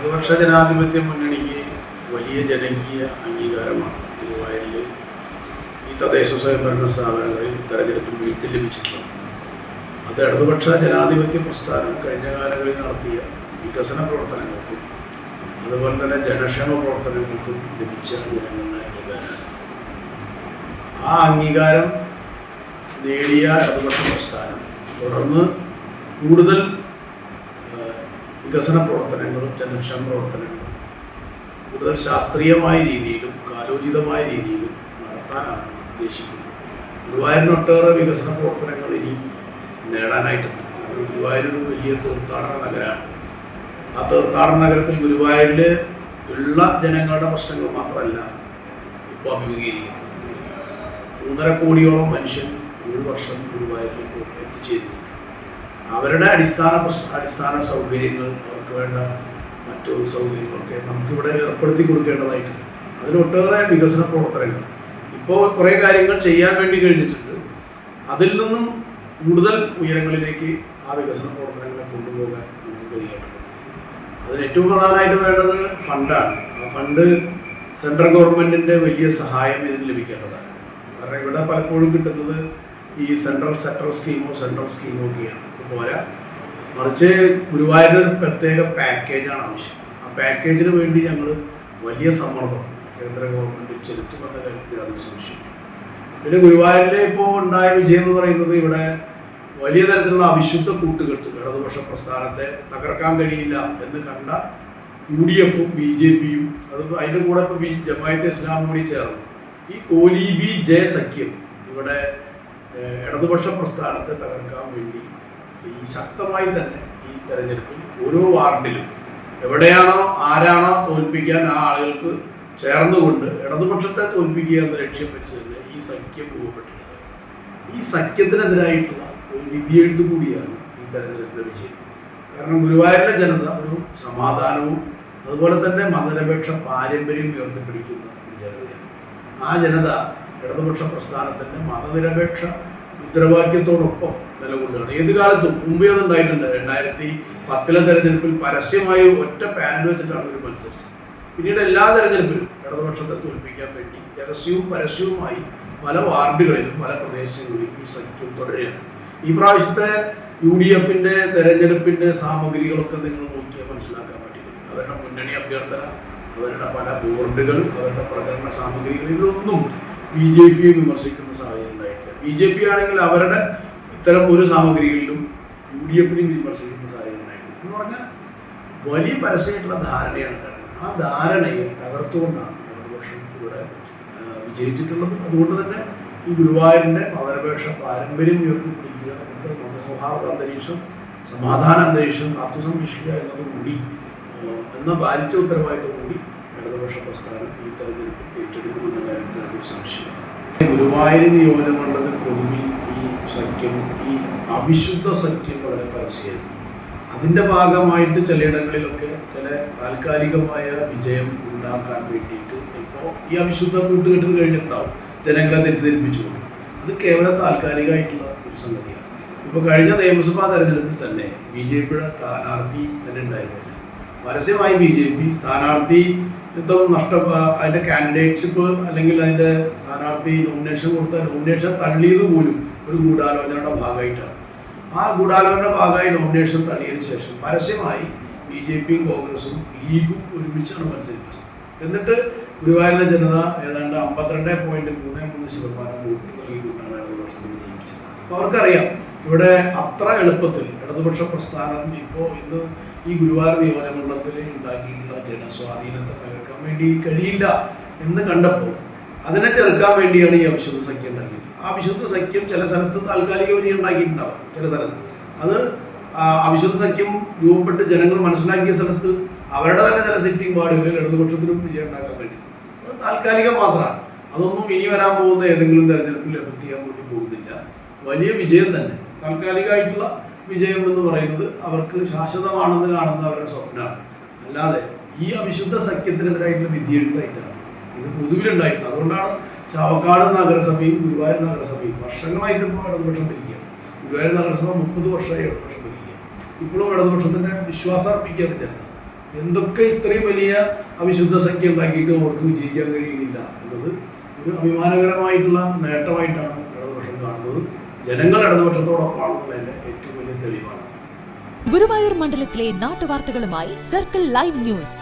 ഇടതുപക്ഷ ജനാധിപത്യ മുന്നണിക്ക് വലിയ ജനകീയ അംഗീകാരമാണ്. ഗുരുവായൂരിൽ ഈ തദ്ദേശ സ്വയംഭരണ സ്ഥാപനങ്ങളിൽ തെരഞ്ഞെടുപ്പിൽ വീട്ടിൽ ലഭിച്ചിട്ടുള്ളത്. അത് ഇടതുപക്ഷ ജനാധിപത്യ പ്രസ്ഥാനം കഴിഞ്ഞ കാലങ്ങളിൽ നടത്തിയ വികസന പ്രവർത്തനങ്ങൾക്കും അതുപോലെ തന്നെ ജനക്ഷേമ പ്രവർത്തനങ്ങൾക്കും ലഭിച്ച ജനങ്ങളുടെ അംഗീകാരമാണ്. ആ അംഗീകാരം നേടിയ ഇടതുപക്ഷ പ്രസ്ഥാനം തുടർന്ന് കൂടുതൽ വികസന പ്രവർത്തനങ്ങളും ജനക്ഷേമ പ്രവർത്തനങ്ങളും കൂടുതൽ ശാസ്ത്രീയമായ രീതിയിലും കാലോചിതമായ രീതിയിലും നടത്താനാണ് ഉദ്ദേശിക്കുന്നത്. ഗുരുവായൂരിന് ഒട്ടേറെ വികസന പ്രവർത്തനങ്ങൾ ഇനി നേടാനായിട്ടുണ്ട്. കാരണം ഗുരുവായൂരൊരു വലിയ തീർത്ഥാടന നഗരമാണ്. ആ തീർത്ഥാടന നഗരത്തിൽ ഗുരുവായൂരിൽ ഉള്ള ജനങ്ങളുടെ പ്രശ്നങ്ങൾ മാത്രമല്ല ഇപ്പോൾ അഭിമുഖീകരിക്കുന്നത്. മൂന്നര കോടിയോളം മനുഷ്യൻ ഒരു വർഷം ഗുരുവായൂരിലേക്ക് എത്തിച്ചേരുന്നു. അവരുടെ അടിസ്ഥാന അടിസ്ഥാന സൗകര്യങ്ങൾ അവർക്ക് വേണ്ട മറ്റു സൗകര്യങ്ങളൊക്കെ നമുക്കിവിടെ ഏർപ്പെടുത്തി കൊടുക്കേണ്ടതായിട്ടുണ്ട്. അതിലൊട്ടേറെ വികസന പ്രവർത്തനങ്ങൾ. ഇപ്പോൾ കുറേ കാര്യങ്ങൾ ചെയ്യാൻ വേണ്ടി കഴിഞ്ഞിട്ടുണ്ട്. അതിൽ നിന്നും കൂടുതൽ ഉയരങ്ങളിലേക്ക് ആ വികസന പ്രവർത്തനങ്ങളെ കൊണ്ടുപോകാൻ നമുക്ക് കഴിയേണ്ടത് അതിന് ഏറ്റവും പ്രധാനമായിട്ട് വേണ്ടത് ഫണ്ടാണ്. ആ ഫണ്ട് സെൻട്രൽ ഗവൺമെന്റിന്റെ വലിയ സഹായം ഇതിന് ലഭിക്കേണ്ടതാണ്. കാരണം ഇവിടെ പലപ്പോഴും കിട്ടുന്നത് ഈ സെൻട്രൽ സെക്ടർ സ്കീമോ സെൻട്രൽ സ്കീമോ ഒക്കെയാണ്. പോരാ. മറിച്ച് ഗുരുവായൂർ ഒരു പ്രത്യേക പാക്കേജാണ് ആവശ്യം. ആ പാക്കേജിന് വേണ്ടി ഞങ്ങൾ വലിയ സമ്മർദ്ദം കേന്ദ്ര ഗവൺമെന്റ് ചെലുത്തുമെന്ന കാര്യത്തിൽ യാതൊരു സംശയമില്ല പിന്നെ ഗുരുവായൂരിലെ ഇപ്പോൾ ഉണ്ടായ വിജയം എന്ന് പറയുന്നത് ഇവിടെ വലിയ തരത്തിലുള്ള അവിശുദ്ധ കൂട്ടുകെട്ട് ഇടതുപക്ഷ പ്രസ്ഥാനത്തെ തകർക്കാൻ കഴിയില്ല എന്ന് കണ്ട യു ഡി എഫും ബി ജെ പിയും അത് അതിന്റെ കൂടെ ഇപ്പോൾ ബി ജമായത്തെ ഇസ്ലാമും കൂടി ചേർന്നു. ഈ കോലീബി ജെ സഖ്യം ഇവിടെ ഇടതുപക്ഷ പ്രസ്ഥാനത്തെ തകർക്കാൻ വേണ്ടി ഈ ശക്തമായി തന്നെ ഈ തെരഞ്ഞെടുപ്പിൽ ഓരോ വാർഡിലും എവിടെയാണോ ആരാണോ തോൽപ്പിക്കാൻ ആ ആളുകൾക്ക് ചേർന്നുകൊണ്ട് ഇടതുപക്ഷത്തെ തോൽപ്പിക്കുക എന്ന ലക്ഷ്യം വെച്ച് തന്നെ ഈ സഖ്യം രൂപപ്പെട്ടിട്ടുണ്ട്. ഈ സഖ്യത്തിനെതിരായിട്ടുള്ള ഒരു വിധിയെഴുത്ത് കൂടിയാണ് ഈ തെരഞ്ഞെടുപ്പിലെ വിജയം. കാരണം ഗുരുവായൂരിലെ ജനത ഒരു സമാധാനവും അതുപോലെ തന്നെ മതനിരപേക്ഷ പാരമ്പര്യം ഉയർത്തിപ്പിടിക്കുന്ന ഒരു ജനതയാണ്. ആ ജനത ഇടതുപക്ഷ പ്രസ്ഥാനത്തിന്റെ മതനിരപേക്ഷ മുദ്രാവാക്യത്തോടൊപ്പം നിലകൊള്ളുകയാണ്. ഏത് കാലത്തും മുമ്പേ അത് ഉണ്ടായിട്ടുണ്ട് രണ്ടായിരത്തി പത്തിലെ തെരഞ്ഞെടുപ്പിൽ പരസ്യമായി ഒറ്റ പാനൽ വെച്ചിട്ടാണ് ഇവർ മത്സരിച്ചത്. പിന്നീട് എല്ലാ തെരഞ്ഞെടുപ്പിലും ഇടതുപക്ഷത്തെ തോൽപ്പിക്കാൻ വേണ്ടി രഹസ്യവും പരസ്യവുമായി പല വാർഡുകളിലും പല പ്രദേശങ്ങളിലും ഈ സഖ്യം തുടരുകയാണ്. ഈ പ്രാവശ്യത്തെ യു ഡി എഫിന്റെ തെരഞ്ഞെടുപ്പിന്റെ സാമഗ്രികളൊക്കെ നിങ്ങൾ നോക്കിയാൽ മനസ്സിലാക്കാൻ വേണ്ടി അവരുടെ മുന്നണി അഭ്യർത്ഥന അവരുടെ പല ബോർഡുകൾ അവരുടെ പ്രചരണ സാമഗ്രികൾ ഇതൊന്നും ബി ജെ പിയെ വിമർശിക്കുന്ന സാഹചര്യം ബി ജെ പി ആണെങ്കിൽ അവരുടെ ഇത്തരം ഒരു സാമഗ്രികളിലും യു ഡി എഫിനെയും വിമർശിക്കുന്ന സാഹചര്യം ഉണ്ടായിട്ടില്ല. എന്ന് പറഞ്ഞാൽ വലിയ പരസ്യമായിട്ടുള്ള ധാരണയാണ് കിടക്കുന്നത് ആ ധാരണയെ തകർത്തുകൊണ്ടാണ് ഇടതുപക്ഷം ഇവിടെ വിജയിച്ചിട്ടുള്ളത്. അതുകൊണ്ട് തന്നെ ഈ ഗുരുവായൂരിന്റെ മതനിരപേക്ഷ പാരമ്പര്യം ഉയർത്തിപ്പിടിക്കുക അവിടുത്തെ മതസൗഹാർദ്ദ അന്തരീക്ഷം സമാധാന അന്തരീക്ഷം കാത്തു സംരക്ഷിക്കുക എന്നതുകൂടി എന്ന ഭാരിച്ച ഉത്തരവാദിത്വം കൂടി ഇടതുപക്ഷ പ്രസ്ഥാനം ഈ തെരഞ്ഞെടുപ്പ് ഏറ്റെടുക്കുമെന്ന കാര്യത്തിൽ അതൊരു സംശയമാണ് ഗുരുവായൂർ നിയോജകമണ്ഡലത്തിൽ സഖ്യം ഈ അവിശുദ്ധ സഖ്യം വളരെ പരസ്യമാണ്. അതിന്റെ ഭാഗമായിട്ട് ചിലയിടങ്ങളിലൊക്കെ ചില താൽക്കാലികമായ വിജയം ഉണ്ടാക്കാൻ വേണ്ടിയിട്ട് ചിലപ്പോൾ ഈ അവിശുദ്ധ കൂട്ടുകെട്ടിന് കഴിഞ്ഞിട്ടുണ്ടാവും. ജനങ്ങളെ തെറ്റിദ്ധരിപ്പിച്ചുകൊണ്ട്. അത് കേവലം താൽക്കാലികമായിട്ടുള്ള ഒരു സംഗതിയാണ്. ഇപ്പോൾ കഴിഞ്ഞ നിയമസഭാ തെരഞ്ഞെടുപ്പിൽ തന്നെ ബി ജെ പിയുടെ സ്ഥാനാർത്ഥി തന്നെ ഉണ്ടായിരുന്നില്ല. പരസ്യമായി ബി ജെ പി സ്ഥാനാർത്ഥി ത്വം നഷ്ട അതിന്റെ കാൻഡിഡേറ്റ്ഷിപ്പ് അല്ലെങ്കിൽ അതിന്റെ സ്ഥാനാർത്ഥി നോമിനേഷൻ കൊടുത്ത നോമിനേഷൻ തള്ളിയത് പോലും ഒരു ഗൂഢാലോചനയുടെ ഭാഗമായിട്ടാണ്. ആ ഗൂഢാലോചനയുടെ ഭാഗമായി നോമിനേഷൻ തള്ളിയതിനു ശേഷം പരസ്യമായി ബി ജെ പിയും കോൺഗ്രസും ലീഗും ഒരുമിച്ചാണ് മത്സരിച്ചത് എന്നിട്ട് ഗുരുവായൂരിലെ ജനത ഏതാണ്ട് അമ്പത്തിരണ്ട് പോയിന്റ് മൂന്ന് മൂന്ന് ശതമാനം വോട്ട് നൽകിക്കൊണ്ടാണ് ഇടതുപക്ഷത്തിൽ ജയിപ്പിച്ചത് അപ്പോൾ അവർക്കറിയാം ഇവിടെ അത്ര എളുപ്പത്തിൽ ഇടതുപക്ഷ പ്രസ്ഥാനം ഇപ്പോൾ ഇന്ന് ഈ ഗുരുവായൂർ നിയോജകമണ്ഡലത്തിൽ ഉണ്ടാക്കിയിട്ടുള്ള ജനസ്വാധീനത്തെ തകർക്കാൻ വേണ്ടി കഴിയില്ല എന്ന് കണ്ടപ്പോൾ അതിനെ ചെറുക്കാൻ വേണ്ടിയാണ് ഈ അവിശുദ്ധ സഖ്യം ഉണ്ടാക്കിയിട്ടുള്ളത് ആ വിശുദ്ധ സഖ്യം ചില സ്ഥലത്ത് താൽക്കാലിക വിജയം ഉണ്ടാക്കിയിട്ടുണ്ടാവാം ചില സ്ഥലത്ത്. അത് അവിശുദ്ധ സഖ്യം രൂപപ്പെട്ട് ജനങ്ങൾ മനസ്സിലാക്കിയ സ്ഥലത്ത് അവരുടെ തന്നെ ചില സിറ്റിംഗ് വാർഡുകളിൽ ഇടതുപക്ഷത്തിനും വിജയം ഉണ്ടാക്കാൻ വേണ്ടി. അത് താൽക്കാലികം മാത്രമാണ്. അതൊന്നും ഇനി വരാൻ പോകുന്ന ഏതെങ്കിലും തെരഞ്ഞെടുപ്പിൽ എഫക്ട് ചെയ്യാൻ വേണ്ടി പോകുന്നില്ല. വലിയ വിജയം തന്നെ. താൽക്കാലികമായിട്ടുള്ള വിജയം എന്ന് പറയുന്നത് അവർക്ക് ശാശ്വതമാണെന്ന് കാണുന്ന അവരുടെ സ്വപ്നമാണ്. അല്ലാതെ ഈ അവിശുദ്ധ സഖ്യത്തിനെതിരായിട്ടുള്ള വിധിയെഴുത്തായിട്ടാണ്. ഇത് പൊതുവിലുണ്ടായിട്ടുണ്ട്. അതുകൊണ്ടാണ് ചാവക്കാട് നഗരസഭയും ഗുരുവായൂർ നഗരസഭയും വർഷങ്ങളായിട്ട് ഇപ്പോൾ ഇടതുപക്ഷം ഭരിക്കുകയാണ്. ഗുരുവായൂർ നഗരസഭ മുപ്പത് വർഷമായി ഇടതുപക്ഷം ഭരിക്കുക ഇപ്പോഴും ഇടതുപക്ഷത്തിന്റെ വിശ്വാസം അർപ്പിക്കുകയാണ് ജനത. എന്തൊക്കെ ഇത്രയും വലിയ അവിശുദ്ധ സഖ്യ ഉണ്ടാക്കിയിട്ട് അവർക്ക് വിജയിക്കാൻ കഴിയുന്നില്ല എന്നത് ഒരു അഭിമാനകരമായിട്ടുള്ള നേട്ടമായിട്ടാണ് ഇടതുപക്ഷം കാണുന്നത്. ജനങ്ങൾ ഇടതുപക്ഷത്തോടൊപ്പമാണെന്നുള്ളതിന്റെ ഏറ്റവും വലിയ തെളിവാണ്. ഗുരുവായൂർ മണ്ഡലത്തിലെ നാട്ടുവാർത്തകളുമായി സർക്കിൾ ലൈവ് ന്യൂസ്.